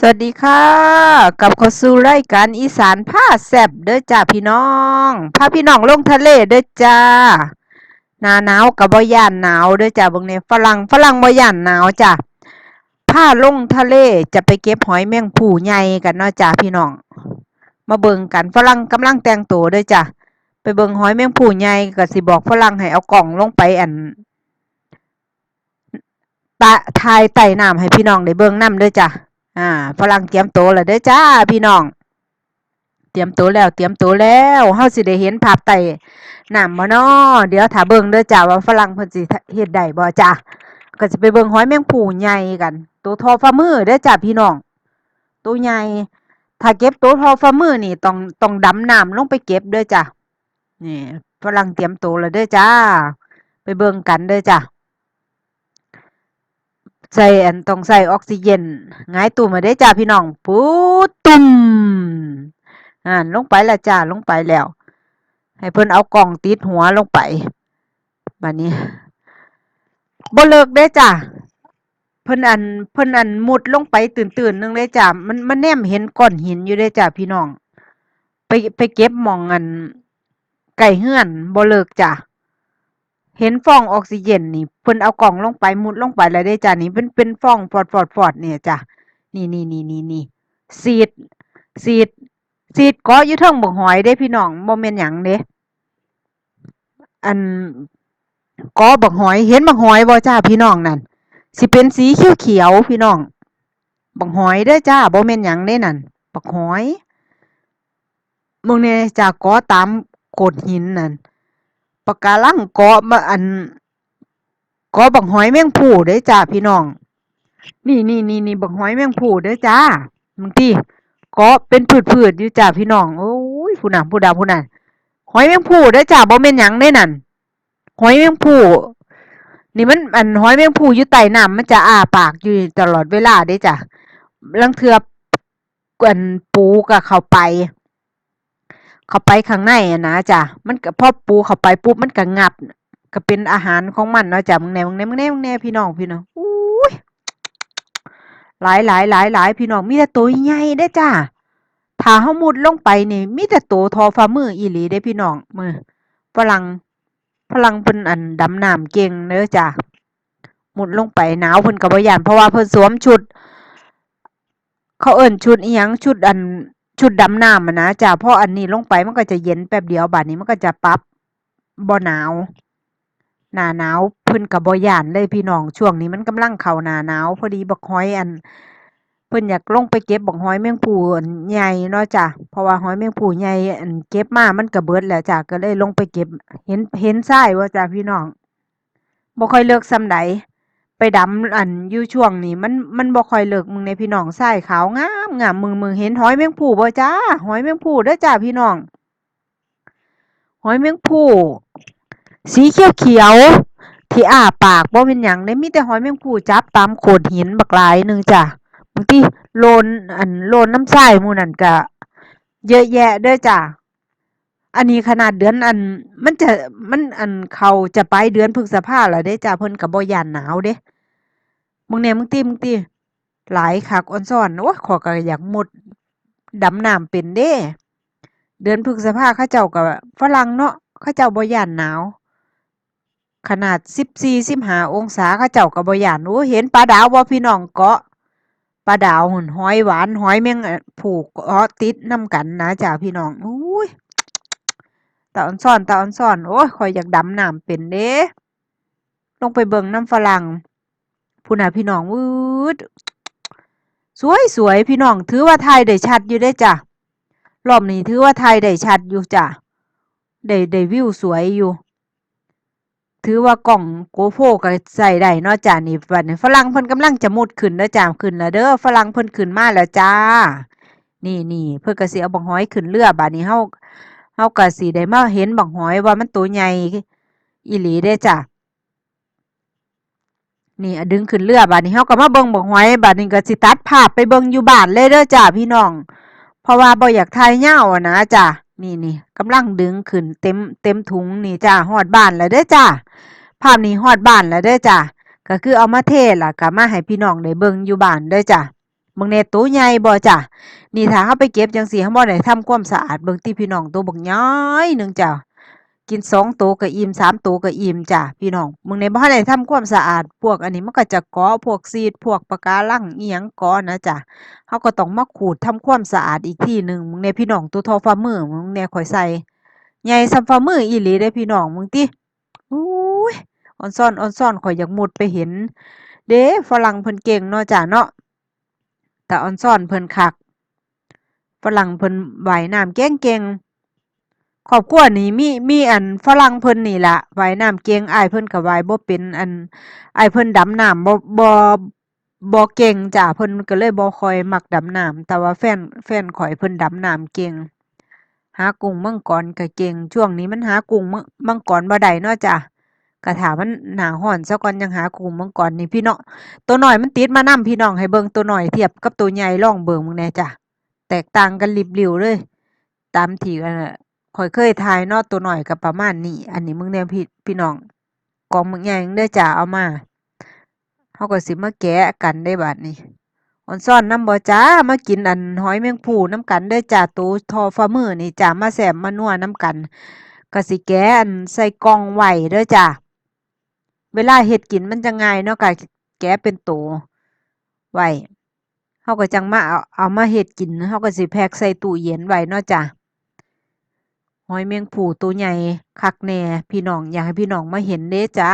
สวัสดีค่ะ กับเข้าสู่รายการอีสานพาแซบเด้อจ้าพี่น้องพาพี่น้องลงทะเลเด้อจ้าหนาหนาวกับบ่ย่านหนาวเด้อจ้าเบิ่งเนี่ยฝรั่งฝรั่งบ่ย่านหนาวจ้าพาลงทะเลจะไปเก็บหอยแมงผู้ใหญ่กันเนาะจ้าพี่น้อง มาเบิ่งกันฝรั่งกำลังแต่งตัวเด้อจ้าไปเบิ่งหอยแมงผู้ใหญ่ก็สิบอกฝรั่งให้เอากล่องลงไปอันตะทายไต่น้ำให้พี่น้องได้เบิ่งน้ำเด้อจ้ะ อ่าฝรั่งเตรียมโตแล้วเด้อจ้าพี่น้อง เตรียมโตแล้ว เตรียมโตแล้วเฮาสิได้เห็นภาพไต่น้ำบ่น้อเดี๋ยวถ้าเบิ่งเด้อจ้าว่าฝรั่งเพิ่นสิเฮ็ดได้บ่จ้าก็สิไปเบิ่งหอยแมงผู้ใหญ่กัน ตัวทอฝ่ามือเด้อจ้าพี่น้อง ตัวใหญ่ ถ้าเก็บตัวทอฝ่ามือนี่ต้องต้องดำน้ำลงไปเก็บเด้อจ้านี่ฝรั่งเตรียมโตแล้วเด้อจ้า ไปเบิ่งกันเด้อจ้า ใส่อันต้องใส่ออกซิเจนหงายตู้มาได้จ้าพี่น้องปุ๊ดตุ่มอ่าลงไปล้วจ้าลงไปแล้ว ให้เพิ่นเอากล่องติดหัวลงไปบัดนี้บ่เลิกเด้จ้าเพิ่นอันเพิ่นอันมุดลงไปตื่นๆนึงเลยจ้ามันมันแนมเห็นก้อนหินอยู่เด้จ้าพี่น้อง ไปไปเก็บมองอันไก่เฮือนบ่เลิกจ้า เห็นฟองออกซิเจนนี่เพิ่นเอากล่องลงไปมุดลงไปแล้วเด้จ้ะนี่เป็นเป็นฟองฟอดฟอดฟอดเนี่ยจ้ะนี่นี่นี่นี่นี่สีดสีดสีดกาะอยู่เทิงบักหอยเด้พี่น้องบ่แม่นหยังเด้อันกาะบักหอยเห็นบักหอยบ่จ้าพี่น้องนั่นสิเป็นสีเขียวๆพี่น้องบักหอยเด้อจ้าบ่แม่นหยังเด้นั่นบักหอยมึงเนี่ยจ้ากาะตามโขดหินนั่น ปะการังเกาะมาอันเกาะบักหอยแมงผู้เด้อจ้าพี่น้อง นี่นี่นี่นี่บักหอยแมงผู้เด้อจ้าบางทีเกาะเป็นพืดๆอยู่จ้าพี่น้องโอ้ยผู้น่ะผู้ดาผู้น่ะหอยแมงผู้เด้อจ้าบ่แม่นหยังเด้นั่นหอยแมงผู้นี่มันอันหอยแมงผู้อยู่ใต้น้ำมันจะอ้าปากอยู่ตลอดเวลาเด้จ้าลังเทืออันปูก็เข้าไป เข้าไปข้างในอะนะจ้ะมันก็พอปูเข้าไปปุ๊บมันก็งับ ก็เป็นอาหารของมันเนาะจ้ะมึงแน่มึงแน่มึงแน่มึงแน่พี่น้องพี่น้องอุ้ยหลายหลายหลายหลายพี่น้องมีแต่ตัวใหญ่เด้จ้าถ้าเฮามุดลงไปนี่มีแต่ตัวทอฝ่ามืออีหลีเด้พี่น้องมือฝรั่งฝรั่งเพิ่นอันดำน้ำเก่งเด้อจ้ะมุดลงไปหนาวเพิ่นก็บ่ย้านเพราะว่าเพิ่นสวมชุด เขาเอิ้นชุดอีหยังชุดอัน ชุดดำน้ำอะนะจ้ะพออันนี้ลงไปมันก็จะเย็นแป๊บเดียวบัดนี้มันก็จะปรับบ่หนาว หน้าหนาวเพิ่นก็บ่ย้านเลยพี่น้องช่วงนี้มันกำลังเข้าหน้าหนาว พอดีบักหอยอันเพิ่นอยากลงไปเก็บบักหอยแมงผูนใหญ่เนาะจ้ะเพราะว่าหอยแมงผูใหญ่อันเก็บมามันก็เบิดแล้วจ้ะก็เลยลงไปเก็บ เห็นเห็นทรายบ่จ้ะพี่น้องบ่ค่อยเลิกส่ำใด ไปดำอันอยู่ช่วงนี้มันมันบ่ค่อยเลิกมึงในพี่น้องทรายขาวงามงามมึงมึงเห็นหอยแมงผู้บ่จ้าหอยแมงผู้เด้อจ้าพี่น้อง หอยแมงผู้สีเขียวเขียวที่อ้าปากบ่เป็นหยังเด้มีแต่หอยแมงผู้จับตามโขดหินบักหลายหนึงจ้ะบางทีโลนอันโลนน้ำทรายหมู่นั่นก็เยอะแยะเด้อจ้ะ อันนี้ขนาดเดือนอันมันจะมันอันเขาจะไปเดือนพฤษภาแล้วเด้จ้ะเพิ่นก็บ่ย้านหนาวเด้มึงแหน่ยมึงติมึงติหลายคักอ่อนซอนโอ้ขอก็อยากมุดดำน้ำเป็นเด้ เดือนพฤษภาเขาเจ้าก็ฝรั่งเนาะเขาเจ้าบ่ยานหนาว ขนาด14-15องศาเขาเจ้าก็บ่ย้านโอ้เห็นปลาดาวบ่พี่น้องเกาะปลาดาวหุ่นหอยหวานหอยแมงผู้เกาะติดน้ำกันนะจ้ะพี่น้องอุ้ยาอ่อนซ้อนตาอ่อนซ้อนโอ้ยข้อยอยากดำน้ำเป็นเด้ลงไปเบิ่งน้ำฝรั่งพู้น่ะพี่น้องวืดสวยสวยพี่น้องถือว่าถ่ายได้ชัดอยู่เด้จ้ะรอบนี้ถือว่าถ่ายได้ชัดอยู่จ้ะได้ได้วิวสวยอยู่ ถือว่ากล้อง GoPro ก็ใช้ได้เนาะจ้ะนี่บัดนี้ฝรั่งเพิ่นกำลังจะมุดขึ้นเด้อจ้ะขึ้นแล้วเด้อฝรั่งเพิ่นขึ้นมาแล้วจ้า นี่ๆเพิ่นก็สิเอาบักหอยขึ้นเรือบัดนี้เฮา เฮาก็สิได้มาเห็นบักหอยว่ามันตัวใหญ่อีหลีเด้จ้ะนี่ดึงขึ้นเรือบัดนี้เฮาก็มาเบิ่งบักหอยบัดนี้ก็สิตัดภาพไปเบิ่งอยู่บ้านเลยเด้อจ้าพี่น้อง เพราะว่าบ่อยากถ่ายยาวอะนะจ้ะนี่ๆกำลังดึงขึ้นเต็มเต็มถุงนี่จ้าฮอดบ้านแล้วเด้อจ้าภาพนี้ฮอดบ้านแล้วเด้อจ้าก็คือเอามาเทศล้วก็มาให้พี่น้องได้เบิ่งอยู่บ้านเด้อจ้าเบิ่งแหน่ตัวใหญ่บ่จ้ะ นี่ถ้าเราไปเก็บจังซี้เราบ่ได้ทำความสะอาดเบิ่งติพี่น้องตัวบักย้อยหนึ่งจ้ะกินสองตัวก็อิ่มสามตัวก็อิ่มจ้ะพี่น้องเบิ่งแหน่บ่ทันได้ทำความสะอาด พวกอันนี้มันก็จะเกาะพวกซีดพวกปะการังเอิหยังกาะนะจ้ะเราก็ต้องมาขูดทำความสะอาดอีกที่หนึ่งเบิ่งแหน่พี่น้องตัวท่าฝ่ามือเบิ่งแหน่ข้อยใส่ใหญ่ส่ำฝ่ามืออีหลีเด้พี่น้องเบิ่งติอู้ยออนซ้อนออนซ้อนข้อยอยากมุดไปเห็น เด้ฝรั่งเพิ่นเก่งเนาะจ้ะเนาะแต่ออนซ้อนเพิ่นคัก ฝรั่งเพิ่นว่ายน้ำเก่งๆครอบครัวนี้มีมีอันฝรั่งเพิ่นนี่ล่ะว่ายน้ำเก่งอ้ายเพิ่นก็ว่ายบ่เป็นอันอ้ายเพิ่นดำน้ำบ่บ่บ่เก่งจ้ะเพิ่นก็เลยบ่ค่อยมักดำน้ำแต่ว่าแฟนแฟนข้อยเพิ่นดำน้ำเก่ง หากุ้งมังกรก็เก่งช่วงนี้มันหากุ้งมังกรบ่ได้เนาะจ้ะก็ถามมันหนาร้อนซะก่อนยังหากุ้งมังกรนี่พี่น้องตัวน้อยมันติดมานำพี่น้องให้เบิ่งตัวน้อยเทียบกับตัวใหญ่ลองเบิ่งมึงแน่จ้ะ แตกต่างกันลิบหลิ่วเลย ตามที่อันน่ะข้อยเคยถ่ายเนาะตัวน้อยก็ประมาณนี้ อันนี้มึงแหน่พี่พี่น้องกล่องบักใหญ่เด้อจ้ะเอามาเราก็สิมาแกะกันได้บัดนี้อ่อนซ้อนน้ำบ่จ้ามากินอันหอยแมงภู่นำกันเด้อจ้ะตัวท่าฝ่ามือนี่จ้ะมาแซ่บมานัวน้ำกันก็สิแกะอันใส่กล่องไว้เด้อจ้ะเวลาเฮ็ดกินมันจะง่ายเนาะก็แกะเป็นตัวไว้ เราก็จังมาเอาเอามาเฮ็ดกินเราก็สิแพ็กใส่ตู้เย็นไว้เนาะจ้ะหอยแมงภู่ตัวใหญ่คักแหน่พี่น้องอยากให้พี่น้องมาเห็นเด้จ้า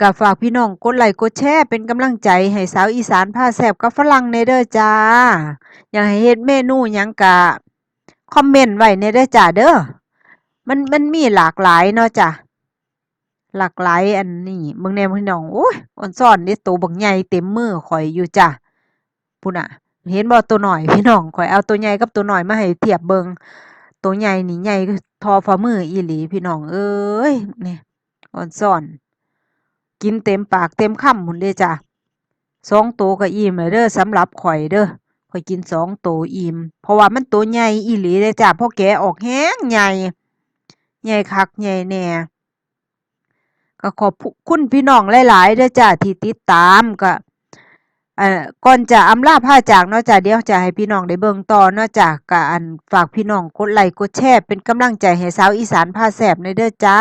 ก็ฝากพี่น้องกดไลค์กดแชร์เป็นกำลังใจให้สาวอีสานพาแซ่บกับฝรั่งแหน่เด้อจ้า อยากให้เฮ็ดเมนูยังก็คอมเมนต์ไว้แหน่เด้อจ้าเด้อมันมันมีหลากหลายเนาะจ้ะ หลากหลายอันนี้เบิ่งแน่พี่น้องโอ๊ยอ่อนซ้อนเด้ตัวบักใหญ่เต็มมือข้อยอยู่จ้ะพู้นน่ะ เห็นบ่ตัวน้อยพี่น้องข้อยเอาตัวใหญ่กับตัวน้อยมาให้เทียบเบิ่งตัวใหญ่นี่ใหญ่ท่าฝ่ามืออีหลีพี่น้องเอ้ยนี่อ่อนซ้อน กินเต็มปากเต็มคำพู้นเด้จ้ะสองตัวก็อิ่มแล้วเด้อสำหรับข้อยเด้อข้อยกินสองตัวอิ่มเพราะว่ามันตัวใหญ่อีหลีเด้จ้ะพ่อแกออกแรงใหญ่ใหญ่คักใหญ่แน่ ก็ขอบคุณพี่น้องหลายๆเด้อจ้ะที่ติดตามก็เอ่อก่อนจะอำลาพาจากเนาะจ้ะเดี๋ยวจะให้พี่น้องได้เบิ่งต่อเนาะจ้ะก็อันฝากพี่น้องกดไลค์กดแชร์เป็นกำลังใจให้สาวอีสานพาแซ่บหน่อยเด้อจ้า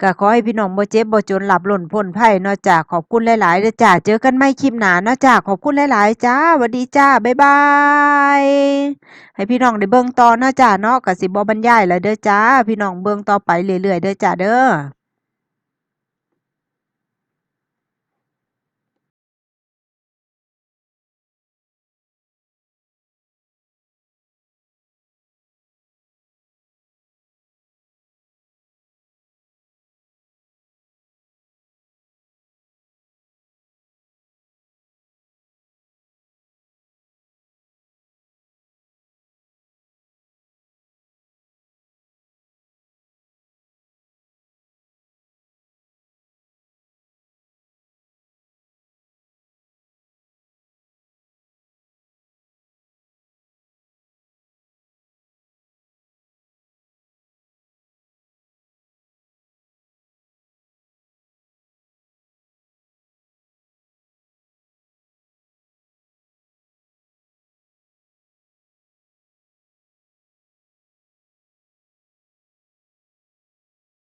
ก็ขอให้พี่น้องบ่เจ็บบ่จนหลับหล่นพ้นภัยเนาะจ้ะขอบคุณหลายๆเด้อจ้าเจอกันใหม่คลิปหนาเนาะจ้ะขอบคุณหลายๆจ้าหวัดดีจ้าบ๊ายบายให้พี่น้องได้เบิ่งต่อเนาะจ้ะเนาะก็สิบ่บรรยายแล้วเด้อจ้าพี่น้องเบิ่งต่อไปเรื่อยๆเด้อจ้าเด้อ